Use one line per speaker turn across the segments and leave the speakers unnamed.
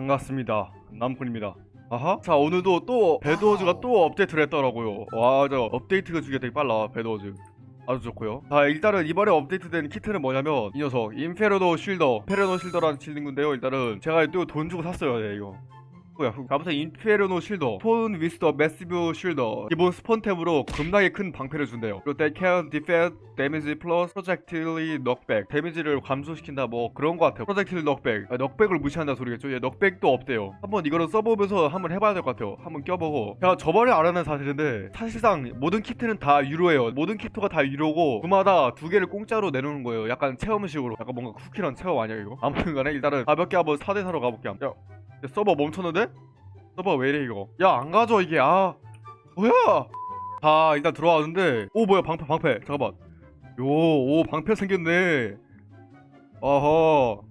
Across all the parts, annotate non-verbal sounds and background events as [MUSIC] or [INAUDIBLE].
반갑습니다. 남군입니다. 아하. 자 오늘도 또 배드워즈가 또 업데이트를 했더라고요. 와, 저 업데이트가 주게 되게 빨라 배드워즈. 아주 좋고요. 자 일단은 이번에 업데이트된 키트는 뭐냐면 이 녀석 인페르노 쉴더, 페르노 쉴더라는 친구인데요. 일단은 제가 또 돈 주고 샀어요. 네, 이거. 뭐야? 아무튼 인페르노 쉴더, 폰 위스 더 매시브 쉴더 기본 스폰 탭으로 겁나게 큰 방패를 준대요. 그리고 can defend damage plus projectile knockback 데미지를 감소시킨다 뭐 그런 것 같아요. projectile knockback 아, 넉백을 무시한다 소리겠죠? 얘 넉백도 없대요. 한번 이거를 써보면서 한번 해봐야 될 것 같아요. 한번 껴보고 제가 저번에 알아낸 사실인데 사실상 모든 키트는 다 유료예요. 모든 키트가 다 유료고 그마다 두 개를 공짜로 내놓는 거예요. 약간 체험식으로 약간 뭔가 쿠키랑 체험 아니야 이거? 아무튼 간에 일단은 가볍게 한번 4대 사러 가볼게요. 야, 야, 서버 멈췄는데? 서버 왜 이래 이거? 야 안 가져 이게. 아 뭐야? 자 일단 들어왔는데. 오 뭐야 방패 방패. 잠깐만. 요오 방패 생겼네. 어허.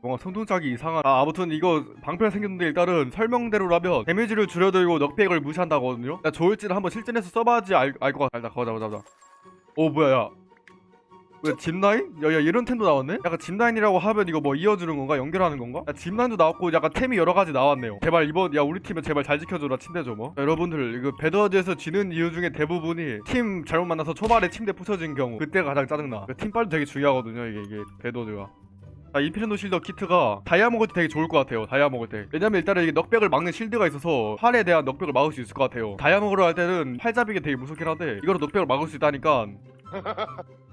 뭔가 손동작이 이상한 아 아무튼 이거 방패 생겼는데 일단은 설명대로라면 데미지를 줄여들고 넉백을 무시한다거든요? 나 좋을지는 한번 실전에서 써봐야지 알 것 같아. 가자 가자 가자. 오 뭐야 야 왜 짚라인? 야, 야 이런 템도 나왔네? 약간 짚라인이라고 하면 이거 뭐 이어주는 건가? 연결하는 건가? 야 짚라인도 나왔고 약간 템이 여러 가지 나왔네요 제발 이번 야 우리 팀은 제발 잘 지켜줘라 침대 좀 어? 자, 여러분들 이거 배드워즈에서 지는 이유 중에 대부분이 팀 잘못 만나서 초반에 침대 부서진 경우 그때가 가장 짜증나 그 팀빨도 되게 중요하거든요 이게 이게 배드워즈가 자, 인피니노 실드 키트가 다이아 먹을 때 되게 좋을 것 같아요. 다이아 먹을 때. 왜냐면 일단은 이게 넉백을 막는 실드가 있어서 활에 대한 넉백을 막을 수 있을 것 같아요. 다이아 먹으러 할 때는 활잡이게 되게 무섭긴 한데 이거로 넉백을 막을 수 있다니까 [LAUGHS]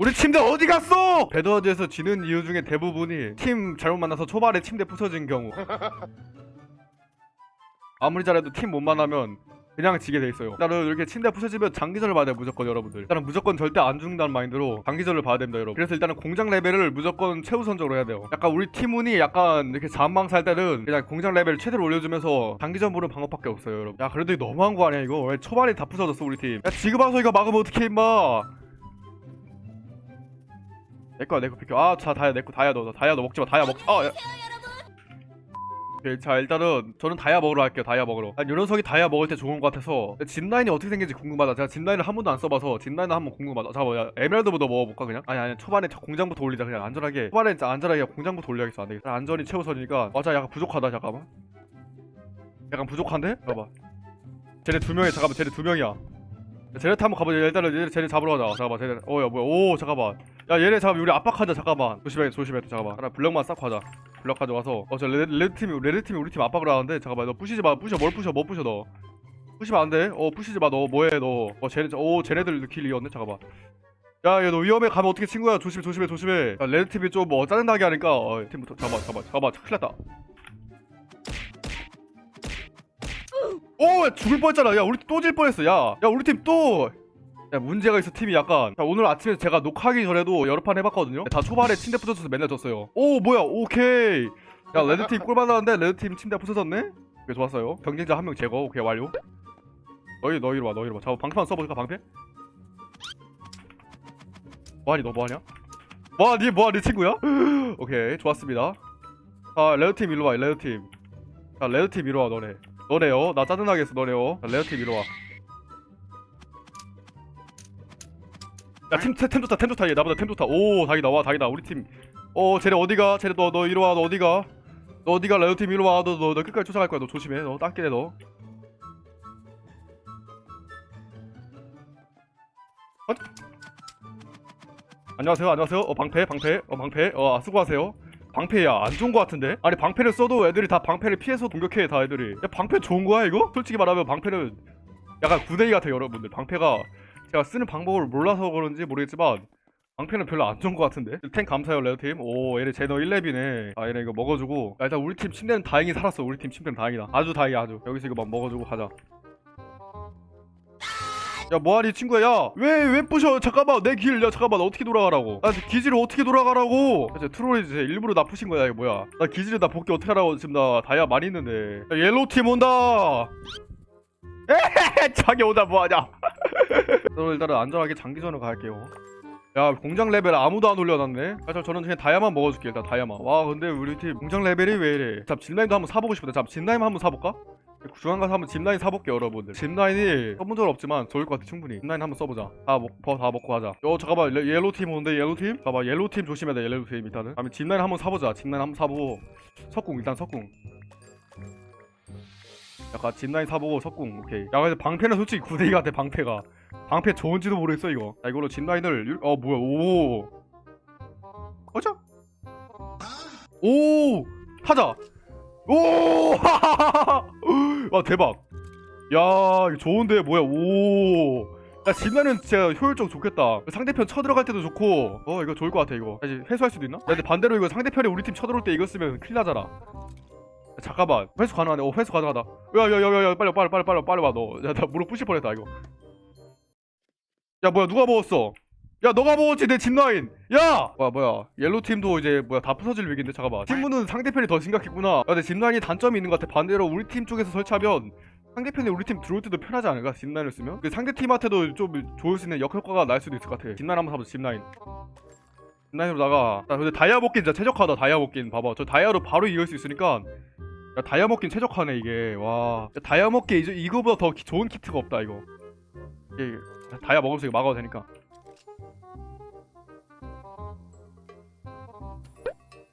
우리 침대 어디 갔어? 배드워즈에서 지는 이유 중에 대부분이 팀 잘못 만나서 초반에 침대 부서진 경우 [LAUGHS] 아무리 잘해도 팀 못 만나면 그냥 지게 돼 있어요. 나는 이렇게 침대 부서지면 장기전을 봐야 돼 무조건 여러분들. 일단은 무조건 절대 안 죽는다는 마인드로 장기전을 봐야 됩니다 여러분. 그래서 일단은 공장 레벨을 무조건 최우선적으로 해야 돼요. 약간 우리 팀운이 약간 이렇게 잔망살 때는 그냥 공장 레벨 최대로 올려주면서 장기전 보는 방법밖에 없어요 여러분. 야 그래도 너무한 거 아니야 이거? 왜 초반에 다 부서졌어 우리 팀? 야 지금 와서 이거 막으면 어떡해 임마? 내꺼 비켜. 아자 다야 내꺼 다야 너, 너 다야 너 먹지 마 다야 먹지 아 야. 오케이, 자 일단은 저는 다이아 먹으러 갈게요 다이아 먹으러. 난 요런석이 다이아 먹을 때 좋은 것 같아서. 짚라인이 어떻게 생긴지 궁금하다. 제가 짚라인을 한 번도 안 써봐서 짚라인을 한번 궁금하다. 잠깐만 야 에메랄드부터 먹어볼까 그냥? 아니 아니 초반에 저 공장부터 올리자 그냥. 안전하게. 초반에 진짜 안전하게 공장부터 올려야겠어. 안되겠어. 안전이 최우선이니까. 맞아 약간 부족하다 잠깐만. 약간 부족한데? 봐봐. 쟤네 두 명이 잠깐만 쟤네 두 명이야 야, 쟤네 한번 가보자. 일단은 얘네 쟤네 잡으러 가자. 잠깐만 쟤네. 어야 뭐야. 오 잠깐만. 야 얘네 잠깐만 우리 압박하자. 잠깐만. 조심해 조심해. 잠깐만. 하나 블럭만 싹 가자. 블럭 가져가서. 어저 레드, 레드 팀이 레드 팀이 우리 팀 압박을 하는데 잠깐만. 너 부시지 마. 부셔. 뭘 부셔? 뭐 부셔 너? 부시면 안돼. 어 부시지 마 너 뭐해 너어 쟤네 오 쟤네들 길 이었네. 잠깐만. 야얘 너 위험해. 가면 어떻게 친구야? 조심해 조심해 조심해. 야, 레드 팀이 좀뭐 짜증나게 하니까. 어 팀부터 잠깐만 잠깐만 잠깐만. 큰일 났다 오 야, 죽을 뻔했잖아. 야 우리 팀 또 질 뻔했어. 야야 우리 팀또. 야 문제가 있어 팀이 약간. 자, 오늘 아침에 제가 녹화하기 전에도 여러 판 해봤거든요. 다 초반에 침대 부서져서 맨날 졌어요. 오 뭐야 오케이. 야 레드팀 꿀 받았는데 레드팀 침대 부서졌네? 오케이 좋았어요. 경쟁자 한 명 제거. 오케이 완료. 너희 너 이리 와너 이리 와. 잠깐 방패만 써볼까 방패? 뭐하니 너 뭐하냐? 뭐하니 뭐하니 친구야? [GASPS] 오케이 좋았습니다. 자 레드팀 일로 와 레드팀. 자 레드팀 이리 와 너네 너네요 나 짜증나게 했어 너네요 자 레드팀 이리 와 야, 팀, 템, 템 좋다, 템 좋다. 얘 나보다 템 좋다. 오, 닭이다. 와, 닭이다. 우리 팀. 어, 쟤네 어디가? 쟤네 너, 너 이리 와. 너 어디가? 너 어디가? 레오 팀 이리 와. 너, 너, 너 끝까지 쫓아갈 거야. 너 조심해. 너 땅길에 너. 어? 안녕하세요. 안녕하세요. 어, 방패, 방패. 어, 방패. 어, 아, 수고하세요. 방패야 안 좋은 거 같은데? 아니 방패를 써도 애들이 다 방패를 피해서 공격해 다 애들이. 야 방패 좋은 거야 이거? 솔직히 말하면 방패는 약간 구데기 같아요 여러분들. 방패가 제가 쓰는 방법을 몰라서 그런지 모르겠지만 방패는 별로 안 좋은 것 같은데? 탱 감사해요 레드팀. 오 얘네 제너 1렙이네. 아 얘네 이거 먹어주고. 야, 일단 우리 팀 침대는 다행히 살았어 우리 팀 침대는 다행이다. 아주 다행이야 아주. 여기서 이거 막 먹어주고 가자 야 뭐하니 친구야 야 왜 왜 부셔 잠깐만 내 길 야 잠깐만 나 어떻게 돌아가라고 나 기지를 어떻게 돌아가라고 야, 쟤 트롤이 제 일부러 나 푸신 거야 이거 뭐야 나 기지를 나 복귀 어떻게 하라고 지금 나 다이아 많이 있는데 야, 옐로우 팀 온다 [LAUGHS] 에헤헤 자기 온다 뭐하냐 [LAUGHS] 저는 일단은 안전하게 장기전을 갈게요. 야 공장 레벨 아무도 안 올려놨네. 아, 저 저는 그냥 다이아만 먹어줄게 일단 다이아만. 와 근데 우리 팀 공장 레벨이 왜 이래? 잠 진라임도 한번 사보고 싶은데 잠 진라임 한번 사볼까? 중앙 가서 한번 짚라인 사볼게요 여러분들. 짚라인이 써본 적 없지만 좋을 것 같아 충분히. 짚라인 한번 써보자. 다, 먹, 더, 다 먹고 가자. 어 잠깐만 레- 옐로우 팀 오는데 옐로우 팀? 잠깐만 옐로우 팀 조심해야 돼 옐로우 팀 일단은. 다음에 짚라인 한번 사보자. 짚라인 한번 사보고 석궁 일단 석궁. 약간 짚라인 사보고 석궁 오케이. 야 근데 방패는 솔직히 구데기 같아 방패가. 방패 좋은지도 모르겠어 이거. 자 이걸로 짚라인을 유- 어 뭐야 오. 가자. 오! 하자. 오! [LAUGHS] 와 대박. 야 이거 좋은데 뭐야 오. 야 진나는 진짜 효율적 좋겠다. 상대편 쳐들어갈 때도 좋고. 어 이거 좋을 것 같아 이거. 다시 회수할 수도 있나? 야, 근데 반대로 이거 상대편이 우리 팀 쳐들어올 때 이거 쓰면 큰일 나잖아. 야, 잠깐만 회수 가능하네. 어 회수 가능하다. 야야야야야 빨리 빨리 빨리 빨리 빨리 와 너. 야나 무릎 부실 뻔했다 이거. 야 뭐야 누가 먹었어? 야 너가 먹었지 내 짚라인. 야! 뭐야 뭐야. 옐로 팀도 이제 뭐야 다 부서질 위기인데 잠깐만. 팀문은 상대편이 더 심각했구나. 야 근데 짚라인이 단점이 있는 것 같아. 반대로 우리 팀 쪽에서 설치하면 상대편이 우리 팀 들어올 때도 편하지 않을까 짚라인을 쓰면? 그 상대 팀한테도 좀 좋을 수 있는 역효과가 날 수도 있을 것 같아. 짚라인 한번 사보자 짚라인. 짚라인으로다가. 야 근데 다이아 먹긴 진짜 최적화다 다이아 먹긴 봐봐. 저 다이아로 바로 이길 수 있으니까. 야 다이아 먹긴 최적화네 이게. 와. 야, 다이아 먹기 이거보다 더 기- 좋은 키트가 없다 이거. 이게 다이아 먹으면서 이거 막아도 되니까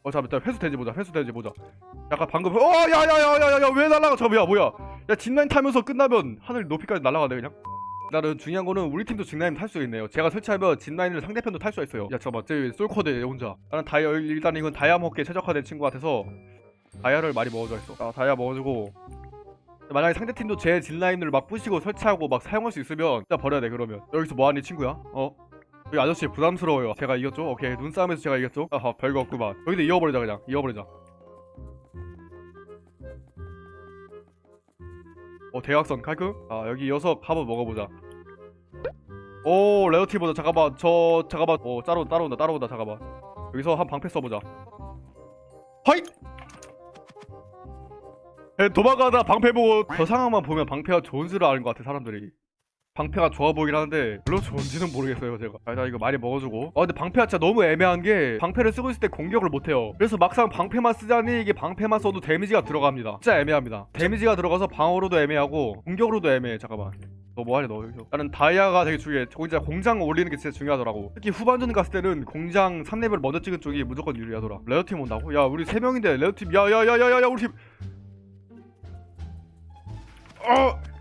어 잠깐 일단 회수 되지 보자 회수 되지 보자. 약간 방금 어 야야야야야야 왜 날라가? 저야 뭐야? 야 진라인 타면서 끝나면 하늘 높이까지 날아가네 그냥. 나는 중요한 거는 우리 팀도 진라인 탈 수 있네요. 제가 설치하면 진라인을 상대편도 탈 수 있어요. 야 잠깐만 쟤 솔코드 혼자. 나는 다이아 일단 이건 다이아 먹기에 최적화된 친구 같아서 다이아를 많이 먹어줘 있어. 아 다이아 먹어주고. 만약에 상대팀도 제 진라인을 막 부시고 설치하고 막 사용할 수 있으면 진짜 버려야 돼 그러면. 여기서 뭐하니 친구야? 어? 여기 아저씨 부담스러워요. 제가 이겼죠? 오케이 눈싸움에서 제가 이겼죠? 아하 별거 없구만. 여기도 이어버리자 그냥 이어버리자. 어 대각선 칼크? 아 여기 이어서 한번 먹어보자. 오 레어티 보자 잠깐만 저 잠깐만 어 따로 따라온다 따라온다 잠깐만 여기서 한 방패 써보자. 하이! 에, 도망가다 방패 보고 저 상황만 보면 방패가 좋은 줄을 아는 것 같아 사람들이. 방패가 좋아 보이긴 하는데 별로 좋은지는 모르겠어요 제가. 아, 일단 이거 많이 먹어주고. 아 근데 방패가 진짜 너무 애매한 게 방패를 쓰고 있을 때 공격을 못해요. 그래서 막상 방패만 쓰자니 이게 방패만 써도 데미지가 들어갑니다. 진짜 애매합니다. 데미지가 들어가서 방어로도 애매하고 공격으로도 애매해. 잠깐만. 너 뭐하냐 너? 여기서 나는 다이아가 되게 중요해. 저 진짜 공장 올리는 게 진짜 중요하더라고. 특히 후반전 갔을 때는 공장 3레벨 먼저 찍은 쪽이 무조건 유리하더라. 레어팀 온다고? 야 우리 3명인데 레어팀. 야야야야야야 우리 팀. 어!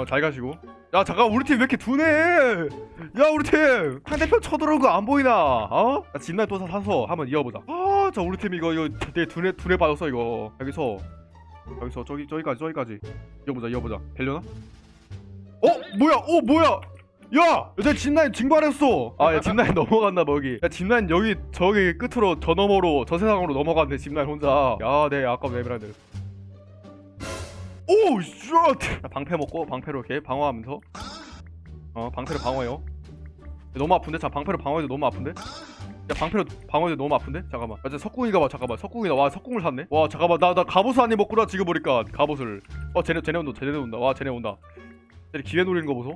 어잘 가시고 야 잠깐 우리 팀 왜 이렇게 둔해 야 우리 팀 상대편 쳐들어온 거안 보이나 어? 야, 진날 또 사- 사서 한번 이어보자 아저 우리 팀 이거 이거 되게 둔해 둔해 빠졌어 이거 여기서 여기서 저기 저기까지 저기까지 이어보자 이어보자 되려나? 어 뭐야 어 뭐야 야! 내 진라인 증발했어! 아, 야, 진라인 [LAUGHS] 넘어갔나 봐, 여기. 야, 진라인 여기, 저기 끝으로, 저 너머로, 저 세상으로 넘어갔네, 진라인 혼자. 야, 내 아까 레벨한데. 오, 쉣! 자, 방패 먹고, 방패로 이렇게 방어하면서. 어, 방패로 방어해요. 야, 너무 아픈데? 자, 방패로 방어해도 너무 아픈데? 야, 방패로 방어해도 너무 아픈데? 잠깐만. 야, 저 석궁이가 봐, 잠깐만. 석궁이다. 와, 석궁을 샀네? 와, 잠깐만. 나, 나 갑옷을 안 입었구나, 지금 보니까. 갑옷을. 어, 쟤네, 쟤네 온다, 쟤네 온다. 와, 쟤네 온다. 쟤네 기회 노리는 거 보소?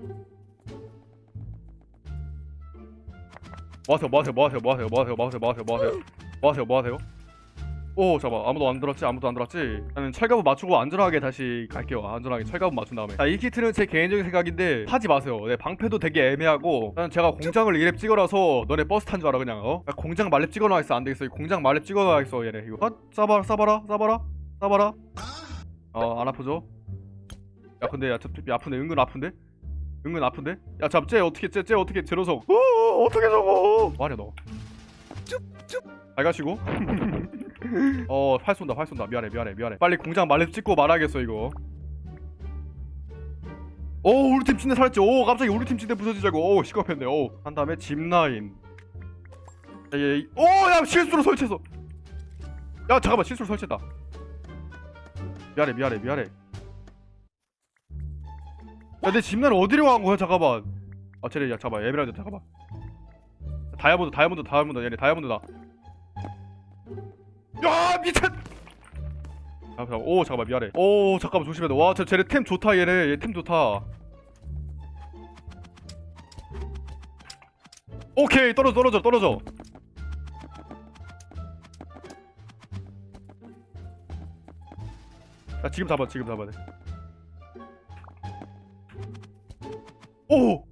뭐 하세요, 뭐 하세요, 뭐 하세요, 뭐 하세요, 뭐 하세요, 뭐 하세요, 뭐 하세요, 뭐 하세요, 뭐 하세요, 뭐 하세요? 오, 잠깐 아무도 안 들었지, 아무도 안 들었지. 나는 철갑을 맞추고 안전하게 다시 갈게요. 안전하게 철갑을 맞춘 다음에. 자, 이 키트는 제 개인적인 생각인데 하지 마세요. 네, 방패도 되게 애매하고. 나는 제가 공장을 이랩 찍어놔서 너네 버스 탄 줄 알아 그냥. 어? 야, 공장 말렙 찍어놔 있어 안 되겠어. 이 공장 말렙 찍어놔 있어 얘네. 이거. 아, 싸봐라, 싸봐라, 싸봐라, 싸봐라. 어, 안 아프죠? 야, 근데 야, 저, 저, 아픈데 은근 아픈데? 은근 아픈데? 야, 잡, 쟤 어떻게, 쟤, 쟤 어떻게, 제 녀석. 어, 어, 어떻게 저거? 뭐하냐 너? 잘 가시고. [LAUGHS] 어, 활 쏜다, 활 쏜다. 미안해, 미안해, 미안해. 빨리 공장 말렙 찍고 말하겠어 이거. 오, 우리 팀 침대 살았지. 오, 갑자기 우리 팀 침대 부서지자고. 오, 시끄럽했네. 오, 한 다음에 짚라인. 야, 얘, 이- 오, 야, 실수로 설치했어. 야, 잠깐만, 실수로 설치했다. 미안해, 미안해, 미안해. 야, 내 짚라인 어디로 간 거야? 잠깐만. 아, 쟤네, 야, 잠깐만, 에메랄드, 잠깐만. 다이아몬드, 다이아몬드, 다이아몬드, 얘네 다이아몬드다. 야 미친! 아, 잠깐만. 오 잠깐만 미안해. 오 잠깐만 조심해 와, 쟤 쟤네 템 좋다 얘네. 얘 템 좋다. 오케이 떨어져 떨어져 떨어져. 나 지금 잡아 지금 잡아야 돼오!